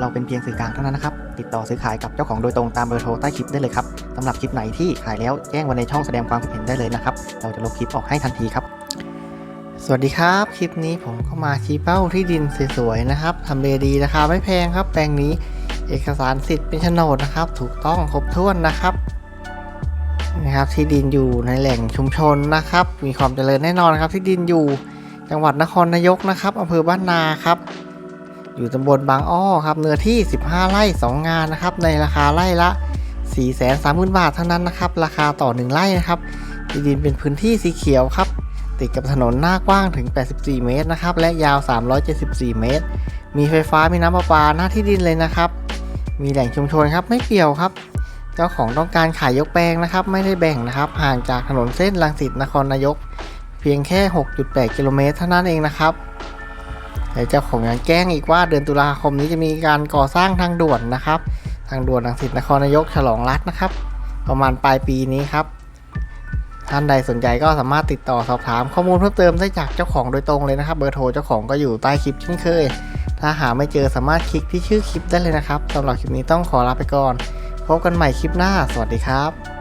เราเป็นเพียงสื่อกลางเท่านั้นนะครับ ติดต่อซื้อขายกับเจ้าของโดยตรงตามเบอร์โทรใต้คลิปได้เลยครับสำหรับคลิปไหนที่ขายแล้วแจ้งไว้ในช่องแสดงความคิดเห็นได้เลยนะครับ เราจะลบคลิปออกให้ทันทีครับ สวัสดีครับ คลิปนี้ผมก็มาชี้เป้าที่ดินสวยๆนะครับทำเลดีราคาไม่แพงครับแปลงนี้เอกสารสิทธิ์เป็นโฉนดนะครับ ถูกต้องครบถ้วนนะครับนะครับที่ดินอยู่ในแหล่งชุมชนนะครับ มีความเจริญแน่นอนครับ ที่ดินอยู่จังหวัดนครนายกนะครับอำเภอบ้านนาครับ อยู่ตำบลบางอ้อครับเนื้อที่ 15 ไร่ 2 งานนะครับในราคาไร่ละ 4 3 0 0 0 0 บาทเท่านั้นนะครับราคาต่อ 1 ไร่นะครับที่ดินเป็นพื้นที่สีเขียวครับติดกับถนนหน้ากว้างถึง 84 เมตรนะครับและยาว 374 เมตร มีไฟฟ้ามีน้ำประปาหน้าที่ดินเลยนะครับ มีแหล่งชุมชนครับไม่เปี่ยวครับ เจ้าของต้องการขายยกแปลงนะครับ ไม่ได้แบ่งนะครับ ห่างจากถนนเส้นลังสิตนครนายก เพียงแค่ 6.8 กิโลเมตรเท่านั้นเองนะครับ แต่เจ้าของยังแจ้งอีกว่าเดือนตุลาคมนี้จะมีการก่อสร้างทางด่วนนะครับ ทางด่วนลังสิตนครนายกฉลองรัฐนะครับ ประมาณปลายปีนี้ครับ ท่านใดสนใจก็สามารถติดต่อสอบถามข้อมูลเพิ่มเติมได้จากเจ้าของโดยตรงเลยนะครับ เบอร์โทรเจ้าของก็อยู่ใต้คลิปเช่นเคย ถ้าหาไม่เจอสามารถคลิกที่ชื่อคลิปได้เลยนะครับสำหรับคลิปนี้ต้องขอลาไปก่อน พบกันใหม่คลิปหน้า สวัสดีครับ